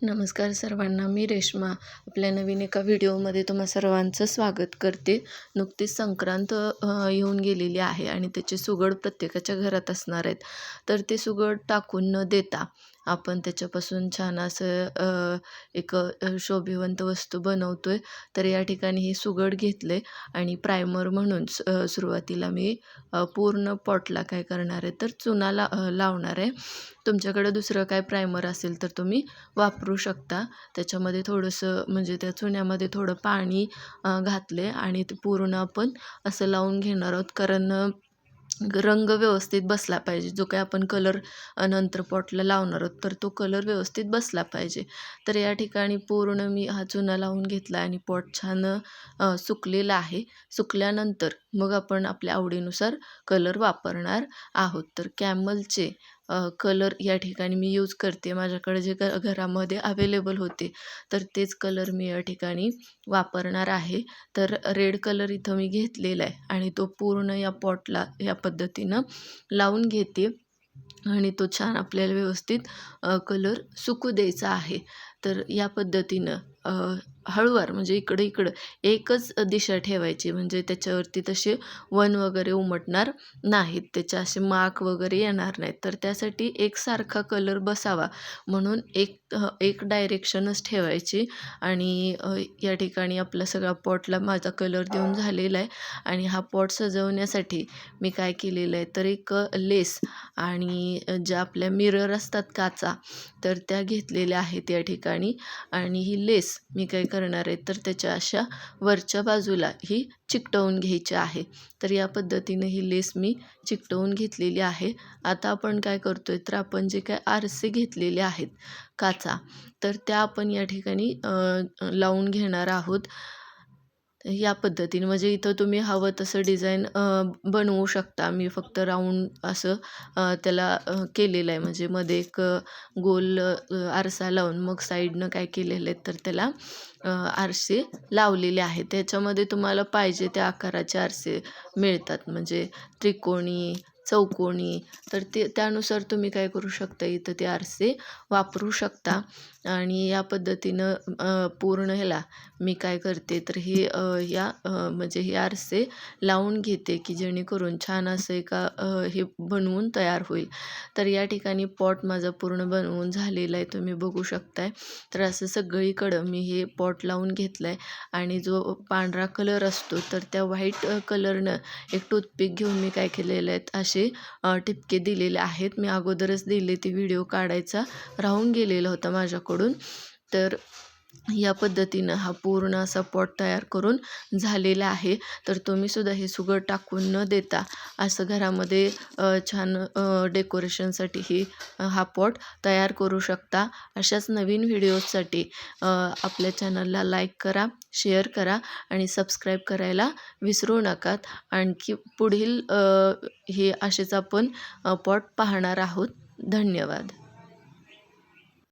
नमस्कार सर्वांना मी रेश्मा. आपल्या नवीन एका व्हिडिओमध्ये तुम्हा सर्वांचं स्वागत करते. नुकतीच संक्रांत येऊन गेलेली आहे आणि त्याचे सुगड प्रत्येकाच्या घरात असणार आहेत. तर ते सुगड टाकून न देता आपण त्याच्यापासून छान असं एक शोभिवंत वस्तू बनवतो आहे तर या ठिकाणी हे सुगड घेतलं आहे आणि प्रायमर म्हणून स- सुरुवातीला मी पूर्ण पॉटला काय करणार आहे तर चुना ला लावणार आहे. तुमच्याकडे दुसरं काय प्रायमर असेल तर तुम्ही वापरू शकता. त्याच्यामध्ये थोडंसं म्हणजे त्या चुन्यामध्ये थोडं पाणी घातले आणि ते पूर्ण आपण असं लावून घेणार आहोत. कारण रंग व्यवस्थित बसला पाहिजे. जो काही आपण कलर नंतर पॉटला लावणार आहोत तर तो कलर व्यवस्थित बसला पाहिजे. तर या ठिकाणी पूर्ण मी हा चुना लावून घेतला आणि पॉट छान सुकलेला आहे. सुकल्यानंतर मग आपण आपल्या आवडीनुसार कलर वापरणार आहोत. तर कॅमलचे कलर या ठिकाणी मी यूज करते. माझ्याकडे जे ग घरामध्ये अवेलेबल होते तर तेच कलर मी या ठिकाणी वापरणार आहे. तर रेड कलर इथं मी घेतलेला आहे आणि तो पूर्ण या पॉटला या पद्धतीनं लावून घेते. आणि तो छान आपल्याला व्यवस्थित कलर सुकू द्यायचा आहे. तर या पद्धतीनं हळूवार म्हणजे इकडं इकडं एकच दिशा ठेवायची. म्हणजे त्याच्यावरती तसे वन वगैरे उमटणार नाहीत. त्याच्या असे माक वगैरे येणार नाहीत. तर त्यासाठी एकसारखा कलर बसावा म्हणून एक एक डायरेक्शनच ठेवायची. आणि या ठिकाणी आपला सगळा पॉटला माझा कलर देऊन झालेला आहे. आणि हा पॉट सजवण्यासाठी मी काय केलेलं आहे? तर एक लेस आणि ज्या आपल्या मिरर असतात काचा तर त्या घेतलेल्या आहेत या ठिकाणी. आणि ही लेस मी काय करणार आहे तर त्याच्या अशा वरच्या बाजूला ही चिकटवून घ्यायची आहे. तर या पद्धतीने ही लेस मी चिकटवून घेतलेली आहे. आता आपण काय करतो आहे तर आपण जे काय आरसे घेतलेले आहेत काचा तर त्या आपण या ठिकाणी लावून घेणार आहोत. या पद्धतीने. म्हणजे इथं तुम्ही हवं तसं डिझाईन बनवू शकता. मी फक्त राऊंड असं त्याला केलेलं आहे. म्हणजे मध्ये एक गोल आरसा लावून मग साईडनं काय केलेलं आहे तर त्याला आरसे लावलेले आहेत. त्याच्यामध्ये तुम्हाला पाहिजे त्या आकाराचे आरसे मिळतात. म्हणजे त्रिकोणी चौकोनी तर ते त्यानुसार तुम्ही काय करू शकता? इथं ते आरसे वापरू शकता. आणि या पद्धतीनं पूर्ण ह्याला मी काय करते तर हे या म्हणजे हे आरसे लावून घेते की जेणेकरून छान असं एका हे बनवून तयार होईल. तर या ठिकाणी पॉट माझा पूर्ण बनवून झालेला आहे तुम्ही बघू शकताय. तर असं सगळीकडं मी हे पॉट लावून घेतलं आहे आणि जो पांढरा कलर असतो तर त्या व्हाईट कलरनं एक टूथपिक घेऊन मी काय केलेलं आहेत असे ठिपके दिलेले आहेत. मी अगोदरच दिले ते व्हिडिओ काढायचा राहून गेलेला होता माझ्याकडून. तर या पद्धतीनं हा पूर्ण असा पॉट तयार करून झालेला आहे. तर तुम्ही सुद्धा हे सुगड टाकून न देता असं घरामध्ये छान डेकोरेशनसाठी ही हा पॉट तयार करू शकता. अशाच नवीन व्हिडिओजसाठी आपल्या चॅनलला लाईक करा शेअर करा आणि सबस्क्राईब करायला विसरू नकात. आणखी पुढील हे असेच आपण पॉट पाहणार आहोत. धन्यवाद.